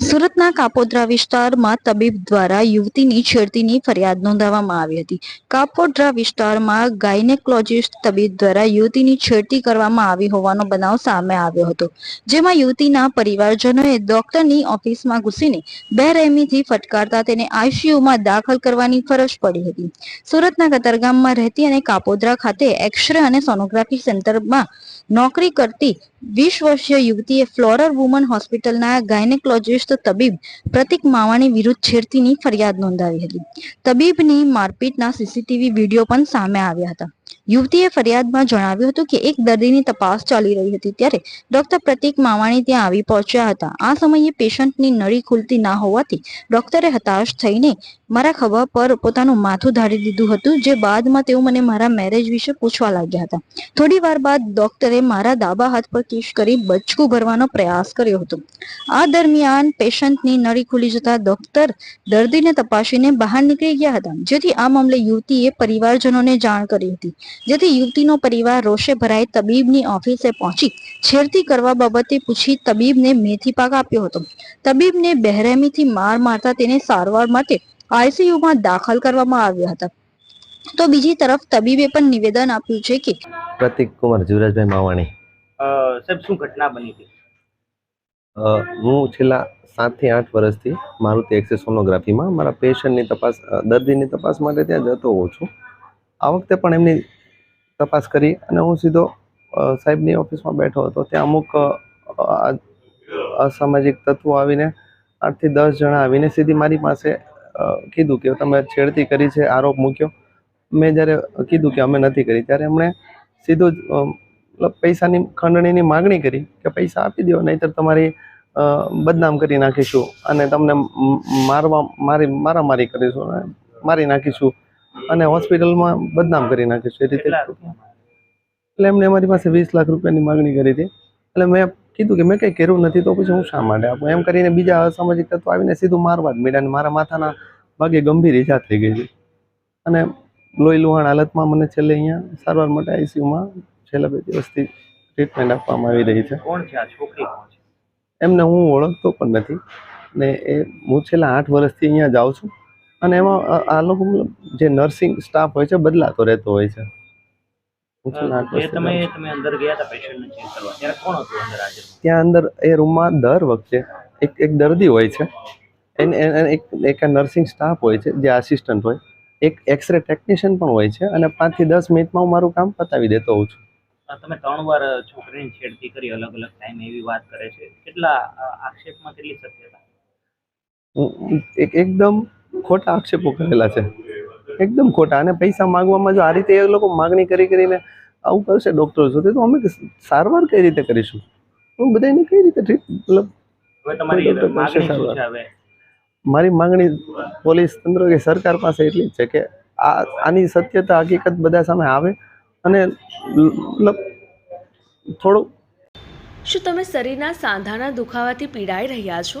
સુરતના કાપોદ્રા વિસ્તારમાં તબીબ દ્વારા યુવતીની છેડતીની ફરિયાદ નોંધાવવામાં આવી હતી. કાપોદ્રા વિસ્તારમાં ગાયનેકોલોજીસ્ટ તબીબ દ્વારા યુવતીની છેડતી કરવામાં આવી હોવાનો બનાવ સામે આવ્યો હતો, જેમાં યુવતીના પરિવારજનોએ ડોક્ટરની ઓફિસમાં ઘૂસીને બેરહેમીથી ફટકારતા તેને આઈસીયુમાં દાખલ કરવાની ફરજ પડી હતી. સુરતના કતારગામમાં રહેતી અને કાપોદ્રા ખાતે એક્સરે અને સોનોગ્રાફી સેન્ટરમાં નોકરી કરતી વીસ વર્ષીય યુવતીએ ફ્લોરર વુમન હોસ્પિટલના ગાયનેકોલોજીસ્ટ તબીબ પ્રતિક માવાણી વિરુદ્ધ છેડતીની ફરિયાદ નોંધાવી હતી. તબીબની મારપીટના સીસીટીવી વીડિયો પણ સામે આવ્યા હતા. યુવતીએ ફરિયાદમાં જણાવ્યું હતું કે એક દર્દીની તપાસ ચાલી રહી હતી ત્યારે ડોક્ટર પ્રતિક માવાણી ત્યાં આવી પહોંચ્યા હતા. આ સમયે પેશન્ટની નળી ખુલતી ના હોવાથી ડોક્ટરે હતાશ થઈને મારા ખભા પર પોતાનું માથું ધારી દીધું હતું, જે બાદમાં તેઓ મને મારા મેરેજ વિશે પૂછવા લાગ્યા હતા. થોડી વાર બાદ ડોક્ટરે મારા ડાબા હાથ પર કિશ કરી બચકું ભરવાનો પ્રયાસ કર્યો હતો. આ દરમિયાન પેશન્ટની નળી ખુલી જતા ડોક્ટર દર્દીને તપાસીને બહાર નીકળી ગયા હતા, જેથી આ મામલે યુવતીએ પરિવારજનોને જાણ કરી હતી. જેથી યુવતીનો પરિવાર રોષે ભરાઈ તબીબની ઓફિસે પહોંચી છેડતી કરવા બાબતે પૂછી તબીબને મેથી પાક આપ્યો હતો. તબીબને બહેરેમીથી માર મારતા તેને સારવાર માટે આઈસીયુમાં દાખલ કરવામાં આવ્યા હતા. તો બીજી તરફ તબીબે પણ નિવેદન આપ્યું છે કે પ્રતિક કુમાર જીવરાજભાઈ માવાણી. સાહેબ શું ઘટના બની હતી? હું છેલ્લા સાતથી આઠ વર્ષથી મારુતિ એક્સેસ સોનોગ્રાફીમાં મારા પેશન્ટની તપાસ દર્દીની તપાસ માટે ત્યાં જતો હોઉં છું. આ વખતે પણ એમની તપાસ કરી અને હું સીધો સાહેબની ઓફિસમાં બેઠો હતો. ત્યાં અમુક અસામાજિક તત્વો આવીને આઠથી દસ જણા આવીને સીધી મારી પાસે કીધું કે તમે છેડતી કરી છે, આરોપ મૂક્યો. મેં જ્યારે કીધું કે અમે નથી કરી, ત્યારે એમણે સીધો જ મતલબ પૈસાની ખંડણીની માગણી કરી કે પૈસા આપી દો, નહીંતર તમારી બદનામ કરી નાખીશું અને તમને મારવા, મારી, મારામારી કરીશું અને મારી નાખીશું. અને હોસ્પિટલમાં બદનામ કરી નાખીશું એ રીતે એટલે એમને અમારી પાસે વીસ લાખ રૂપિયાની માગણી કરી હતી. એટલે મેં કીધું કે મેં કંઈ કર્યું નથી તો પછી હું શા માટે આપું? એમ કરીને બીજા અસામાજિક તત્વો આવીને સીધું મારવા જ માંડ્યા અને મારા માથાના ભાગે ગંભીર ઈજા થઈ ગઈ છે. અને લોહી લુહાણ હાલતમાં મને છેલ્લે અહીંયા સારવાર માટે આઈસીયુમાં છેલ્લા બે દિવસથી ટ્રીટમેન્ટ આપવામાં આવી રહી છે. કોણ છે આ છોકરી? છે? એમને હું ઓળખતો પણ નથી. ને એ હું છેલ્લા આઠ વર્ષથી અહીંયા જાઉં છું. અને એમાં આ- લોકો જે નર્સિંગ સ્ટાફ હોય છે બદલાતો રહેતો હોય છે. ત્યાં અંદર એ રૂમમાં દર વખતે એક એક દર્દી હોય છે. એને એક એક નર્સિંગ સ્ટાફ હોય છે જે આસિસ્ટન્ટ હોય. એક એક્સરે ટેકનિશિયન પણ હોય છે અને પાંચથી દસ મિનિટમાં હું મારું કામ પતાવી દેતો હોઉં છું. તમે ત્રણ વાર છોકરીની છેડતી કરી અલગ અલગ ટાઈમ એવી વાત કરે છે. કેટલા આક્ષેપમાં કેટલી સત્યતા? એકદમ ખોટા આક્ષેપો કરેલા છે. એકદમ ખોટા અને પૈસા માંગવામાં જો આ રીતે એ લોકો માગણી કરી કરીને આવું કરશે ડૉક્ટરો સુધી તો અમે સારવાર કઈ રીતે કરીશું? હું બધાને કઈ રીતે મતલબ તમારી પાસે સારવાર. છે મારી માંગણી પોલીસ તંત્ર કે સરકાર પાસે એટલી જ છે કે આ આની સત્યતા હકીકત બધા સામે આવે અને મતલબ થોડું શું તમે શરીરના સાંધાના દુખાવાથી પીડાઈ રહ્યા છો?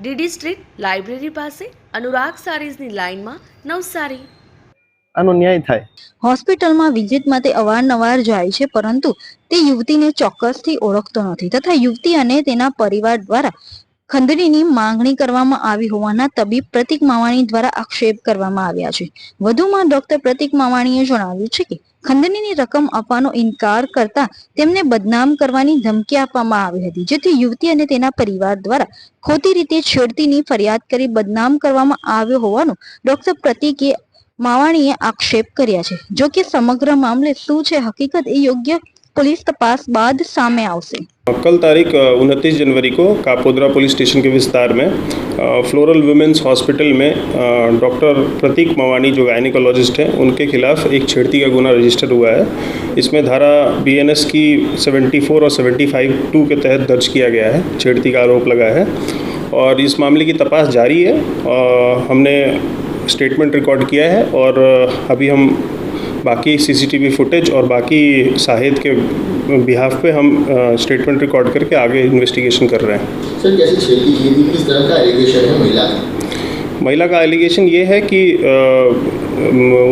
DD street library પાસે અનુરાગ સારીઝની લાઇનમાં નવસારી. આનો ન્યાય થાય. હોસ્પિટલમાં વિઝિટ માટે અવારનવાર જાય છે પરંતુ તે યુવતીને ચોક્કસથી ઓળખતો નથી. તથા યુવતી અને તેના પરિવાર દ્વારા ખંડણીની માંગણી કરવામાં આવી હોવાના તબીબ પ્રતિક માવાણી દ્વારા આક્ષેપ કરવામાં આવ્યા છે. વધુમાં ડોક્ટર પ્રતિક માવાણીએ જણાવ્યું છે કે, ખંડણીની રકમ આપવાનો ઇનકાર કરતા તેમને બદનામ કરવાની ધમકી આપવામાં આવી હતી, જેથી યુવતી અને તેના પરિવાર દ્વારા ખોટી રીતે છેડતીની ફરિયાદ કરી બદનામ કરવામાં આવ્યો હોવાનું ડોક્ટર પ્રતિકે માવાણીએ આક્ષેપ કર્યા છે. જો કે સમગ્ર મામલે શું છે? હકીકત એ યોગ્ય પોલીસ તપાસ બાદ સામે આવશે कल तारीख उनतीस जनवरी को कापोद्रा पुलिस स्टेशन के विस्तार में अ, फ्लोरल वुमेंस हॉस्पिटल में अ, डॉक्टर प्रतीक मवानी जो गायनिकोलॉजिस्ट हैं उनके खिलाफ एक छेड़ती का गुना रजिस्टर हुआ है इसमें धारा बीएनएस की 74 और 75 टू के तहत दर्ज किया गया है छेड़ती का आरोप लगा है और इस मामले की तपास जारी है अ, हमने स्टेटमेंट रिकॉर्ड किया है और अभी हम बाकी सीसीटीवी फुटेज और बाकी शाहिद के बिहाफ पे हम स्टेटमेंट रिकॉर्ड करके आगे इन्वेस्टिगेशन कर रहे हैं। सर कैसे तरह का एलिगेशन है महिला का? महिला का एलिगेशन ये है कि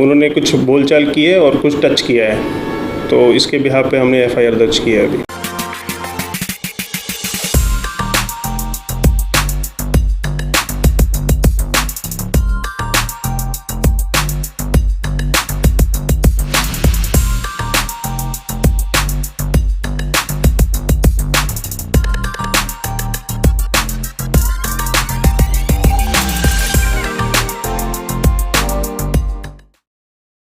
उन्होंने कुछ बोलचाल की है और कुछ टच किया है। तो इसके बिहाफ पे हमने एफआईआर दर्ज किया है अभी।